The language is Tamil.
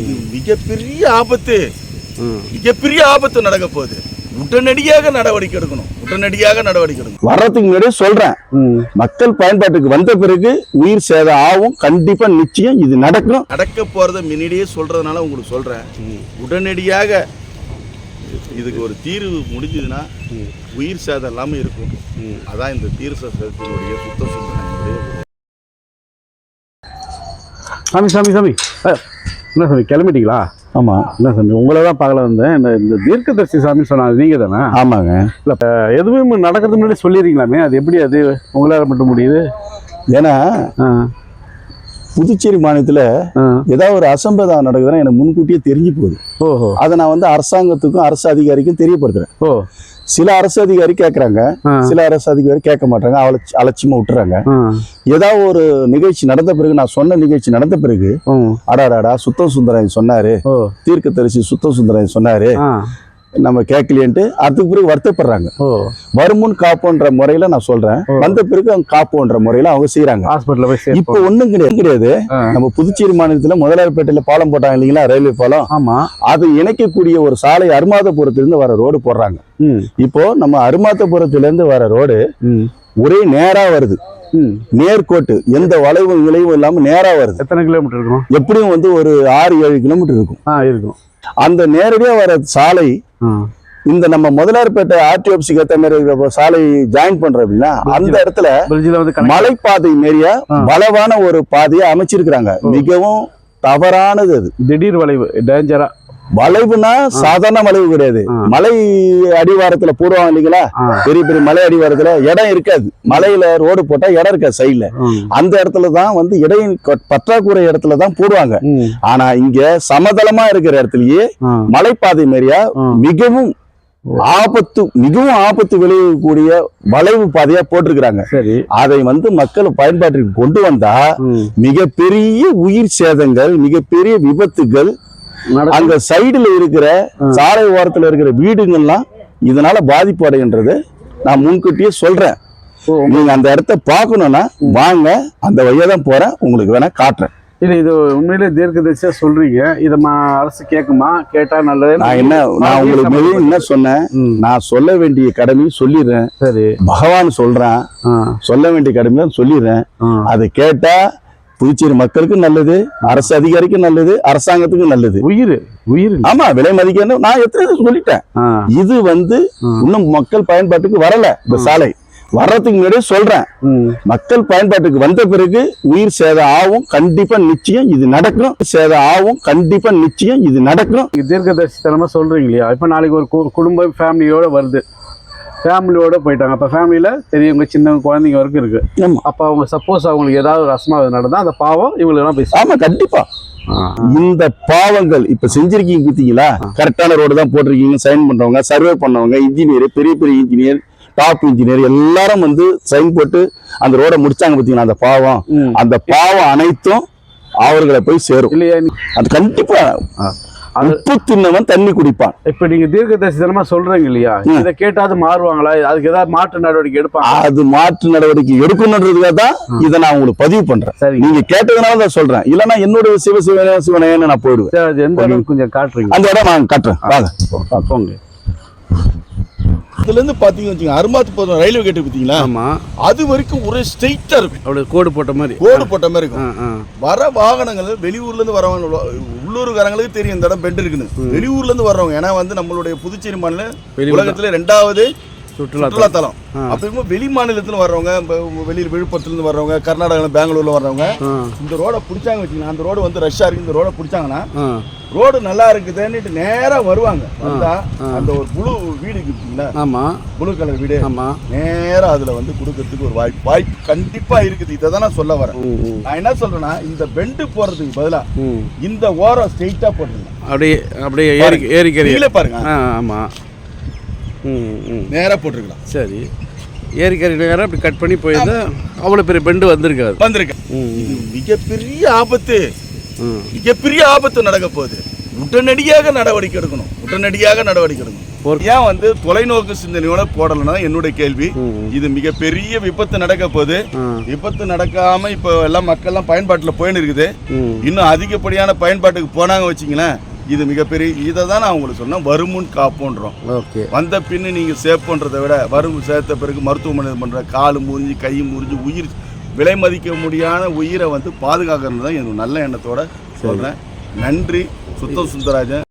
இது மிகப்பெரிய ஆபத்து. ம். மிகப்பெரிய ஆபத்து நடக்க போகுது. உடனடியாக நடவடிக்கை எடுக்கணும். உடனடியாக நடவடிக்கை எடுக்கணும். வர்றதுக்கு முன்னாடியே சொல்றேன். ம். மக்கள் பயன்பாட்டுக்கு வந்த பிறகு உயிர் சேதம் ஆகும். கண்டிப்பா நிச்சயம் இது நடக்கும் நடக்க போறத முன்னாடியே சொல்றதுனால உங்களுக்கு சொல்றேன். உடனடியாக இதுக்கு ஒரு தீர்வு முடிஞ்சதுன்னா உயிர் சேதம் இல்லாமல் இருக்கும். அதான் இந்த தீர் சேதத்தினுடைய சுத்த சுத்தனுடைய சாமி சாமி சாமி. என்ன சாமி கிளம்பிட்டீங்களா? ஆமா. என்ன சாமி உங்களை தான் பார்க்கல வந்தேன். இந்த இந்த தீர்க்கதரிசி சாமி சொன்னாங்க நீங்க தானே? ஆமாங்க. இல்லை எதுவுமே நடக்கிறது முன்னாடி சொல்லிடுறீங்களாமே? அது எப்படி அது? உங்களால் மட்டும் முடியுது? ஏன்னா புதுச்சேரி மாநிலத்துல ஏதாவது ஒரு அசம்பதம் நடக்குதுன்னா எனக்கு முன்கூட்டியே தெரிஞ்சு போகுது. ஓஹோ அதை நான் வந்து அரசாங்கத்துக்கும் அரசு அதிகாரிக்கும் தெரியப்படுத்துறேன். ஓ. சில அரசு அதிகாரி கேட்குறாங்க சில அரசு அதிகாரி கேட்க மாட்டாங்க அலட்சி அலட்சியமா விட்டுறாங்க. ஏதாவது ஒரு நிகழ்ச்சி நடந்த பிறகு நான் சொன்ன நிகழ்ச்சி நடந்த பிறகு அடாடாடா சுத்தம் சுந்தரம் சொன்னாரு ஓ. தீர்க்கதரிசி சுத்தம் சுந்தரம் சொன்னாரு நம்ம கேட்கலையேன்ட்டு அதுக்கு பிறகு வருத்தப்படுறாங்க. வருமுன் காப்போன்ற முறையில நான் சொல்றேன். வந்த பிறகு அவங்க காப்போன்ற முறையில அவங்க செய்யறாங்க ஹாஸ்பிட்டலில் போய் இப்ப ஒண்ணும் கிடையாது. கிடையாது. நம்ம புதுச்சேரி மாநிலத்துல முதலாளிப்பேட்டையில பாலம் போட்டாங்க இல்லைங்களா? ரயில்வே பாலம். ஆமாம் அது இணைக்கக்கூடிய ஒரு சாலை அருமாதபுரத்துல இருந்து வர ரோடு போடுறாங்க. இப்போ நம்ம அருமாதபுரத்துல இருந்து வர ரோடு ஒரே நேரா வருது. நேர்கோட்டு எந்த வளைவும் விளைவும் இல்லாம நேரா வருது. எத்தனை கிலோமீட்டர் இருக்கும்? எப்படியும் வந்து ஒரு ஆறு ஏழு கிலோமீட்டர் இருக்கும். இருக்கும். அந்த நேரடியா வர சாலை இந்த நம்ம முதலாளிப்பேட்டை ஆர்டிஓபிசிக்கு ஏற்ற மாதிரி இருக்கிற சாலை ஜாயின் பண்றோம் அப்படின்னா அந்த இடத்துல மலைப்பாதை மாரியா. பலவான ஒரு பாதையை அமைச்சிருக்கிறாங்க. மிகவும் தவறானது அது. திடீர் வளைவு டேஞ்சரா வளைவுனா சாதாரண வளைவு கிடையாது. மலை அடிவாரத்துல போடுவாங்க இல்லைங்களா? பெரிய பெரிய மலை அடிவாரத்துல இடம் இருக்காது. மலையில ரோடு போட்டா இடம் இருக்காது சைடுல அந்த இடத்துல தான் வந்து இடையின் பற்றாக்குறை இடத்துல தான் போடுவாங்க. ஆனா இங்க சமதளமா இருக்கிற இடத்துலயே மலைப்பாதை மாரியா ஆ. மிகவும் ஆபத்து மிகவும் ஆபத்து விளைவிக்கக்கூடிய வளைவு பாதையா போட்டிருக்கிறாங்க. அதை வந்து மக்கள் பயன்பாட்டிற்கு கொண்டு வந்தா மிகப்பெரிய உயிர் சேதங்கள் மிகப்பெரிய விபத்துகள் அங்க சைடுல இருக்கிற. சாலை ஓரத்துல இருக்கிற வீடுங்கள்லாம் இதனால பாதிப்பு அடைகின்றது. நான் முன்கூட்டியே சொல்றேன். நீங்க அந்த இடத்த பார்க்கணும்னா வாங்க அந்த வழியா தான் போறேன். உங்களுக்கு வேணா காட்டுறேன். இல்ல இது உண்மையிலே தீர்க்கதரிசியா சொல்றீங்க. இத மா அரசு கேட்குமா? கேட்டா நல்லது. நான் என்ன நான் உங்களுக்கு முதல்ல என்ன சொன்னேன்? நான் சொல்ல வேண்டிய கடமையை சொல்லிடுறேன். சரி. பகவான் சொல்றான். ஆ, சொல்ல வேண்டிய கடமையை சொல்லிடுறேன். அதை கேட்டா புதுச்சேரி மக்களுக்கும் நல்லது அரசு அதிகாரிக்கும் நல்லது அரசாங்கத்துக்கும் நல்லது. உயிர் உயிர். ஆமா விலை மதிக்கணும். நான் எத்தனை சொல்லிட்டேன். இது வந்து இன்னும் மக்கள் பயன்பாட்டுக்கு வரல இந்த சாலை. வர்றதுக்கு முன்னாடியே சொல்றேன். மக்கள் பயன்பாட்டுக்கு வந்த பிறகு உயிர் சேதம் ஆகும் கண்டிப்பா நிச்சயம் இது நடக்கும். சேதம் ஆகும் கண்டிப்பா நிச்சயம் இது நடக்கும். நீங்க தீர்க்கதரிசி தனமா சொல்றீங்க இல்லையா? இப்ப நாளைக்கு ஒரு குடும்பம் ஃபேமிலியோட வருது. ஃபேமிலியோட போயிட்டாங்க. அப்ப ஃபேமிலியில பெரியவங்க சின்னவங்க குழந்தைங்க வரைக்கும் இருக்கு. அப்ப அவங்க சப்போஸ் அவங்களுக்கு ஏதாவது ஒரு அசம்பாவிதம் நடந்தா அந்த பாவம் இவங்களுக்கு போய் ஆமா கண்டிப்பா. ஆ, இந்த பாவங்கள் இப்ப செஞ்சிருக்கீங்க பார்த்தீங்களா கரெக்டான ரோடு தான் போட்டிருக்கீங்க சைன் பண்றவங்க சர்வே பண்ணவங்க இன்ஜினியர் பெரிய பெரிய இன்ஜினியர் டாப் இன்ஜினியர் எல்லாரும் வந்து சைன் போட்டு அந்த ரோட முடிச்சாங்க பார்த்தீங்களா அந்த பாவம். அந்த பாவம் அனைத்தும் அவர்களை போய் சேரும். இல்லையா? அது கண்டிப்பா. உப்பு தின்னவன் தண்ணி குடிப்பான். இப்ப நீங்க தீர்க்கதரிசனமா சொல்றீங்க இல்லையா. இதை கேட்டாவது மாறுவாங்களா? அதுக்கு ஏதாவது மாற்று நடவடிக்கை எடுப்பாங்க அது மாற்று நடவடிக்கை எடுக்கணுன்றதுக்காக தான் இதை நான் உங்களுக்கு பதிவு பண்றேன். சரி நீங்க கேட்டதுனால தான் சொல்றேன். இல்லைன்னா என்னோட சிவ சிவனே சிவனேன்னு நான் போயிடுவேன். எந்த அளவுக்கு கொஞ்சம் காட்டுறீங்க? அந்த இடம் நான் கட்டுறேன். வாங்க. போங்க. இதுல இருந்து பாத்தீங்கன்னு வச்சுங்க அருமாத்து போதும் ரயில்வே கேட்டு பாத்தீங்களா? ஆமா. அது வரைக்கும் ஒரே ஸ்ட்ரெயிட்டா இருக்கும். அப்படி கோடு போட்ட மாதிரி. கோடு போட்ட மாதிரி இருக்கும். வர வாகனங்கள் வெளியூர்ல இருந்து வரவங்க உள்ளூர்காரங்களுக்கு தெரியும் இந்த இடம் பெண்டு இருக்குன்னு வெளியூர்ல இருந்து வர்றவங்க. ஏன்னா வந்து நம்மளுடைய புதுச்சேரி வெளியூர் உலகத்துல ரெண்டாவது சுற்றுலா சுற்றுலா தலம் ஆ. அப்ப வெளி மாநிலத்துல வர்றவங்க வெளியில் விழுப்புரத்துல இருந்து வர்றவங்க கர்நாடகால பெங்களூர்ல வர்றவங்க இந்த ரோட பிடிச்சாங்க வச்சுக்கலாம் அந்த ரோடு வந்து ரஷ்ஷா இருக்கு இந்த ரோட பிடிச்சாங்கன்னா ரோடு நல்லா இருக்குதுன்னுட்டு நேரா வருவாங்க. வந்தா. அந்த ஒரு புழு வீடு இருக்குங்களா ஆமா. புழு கலர் வீடு. ஆமா. நேரா அதுல வந்து கொடுக்கறதுக்கு ஒரு வாய்ப்பு வாய்ப்பு கண்டிப்பா இருக்குது. இதை தான் நான் சொல்ல வரேன். நான் என்ன சொல்றேன்னா இந்த பெண்டு போறதுக்கு பதிலா ம். இந்த ஓரம் ஸ்ட்ரெயிட்டா போட்டுருங்க. அப்படியே அப்படியே ஏரி ஏரிக்கறி நீங்களே பாருங்க. ஆ ஆமா ம் ம். நேரா போட்டுருக்கலாம். சரி. ஏரிக்கறி நேரம் அப்படி கட் பண்ணி போயிருந்தா அவ்வளோ பெரிய பெண்டு வந்திருக்காது. வந்திருக்கேன் இது மிகப்பெரிய ஆபத்து. மிகப்பெரிய ஆபத்து நடக்க போகுது. உடனடியாக நடவடிக்கை எடுக்கணும். உடனடியாக நடவடிக்கை எடுக்கணும். ஏன் வந்து தொலைநோக்கு சிந்தனையோட போடலைன்னா என்னுடைய கேள்வி. இது மிகப்பெரிய விபத்து நடக்க போகுது. விபத்து நடக்காம இப்போ எல்லாம் மக்கள்லாம் பயன்பாட்டில் போயின்னு இருக்குது. இன்னும் அதிகப்படியான பயன்பாட்டுக்கு போனாங்க வச்சிங்களேன் இது மிகப்பெரிய இதை தான் நான் உங்களுக்கு சொன்னேன் வருமுன் காப்போன்றோம். ஓகே. வந்த பின்னு நீங்கள் சேவ் பண்ணுறதை விட வரும் சேர்த்த பிறகு மருத்துவமனை பண்ணுற கால் முறிஞ்சு கை முறிஞ்சு உயிர் விலை மதிக்க முடியாத உயிரை வந்து பாதுகாக்கிறது தான் எனக்கு நல்ல எண்ணத்தோட சொல்கிறேன் நன்றி. சுத்தம் சுந்தராஜன்.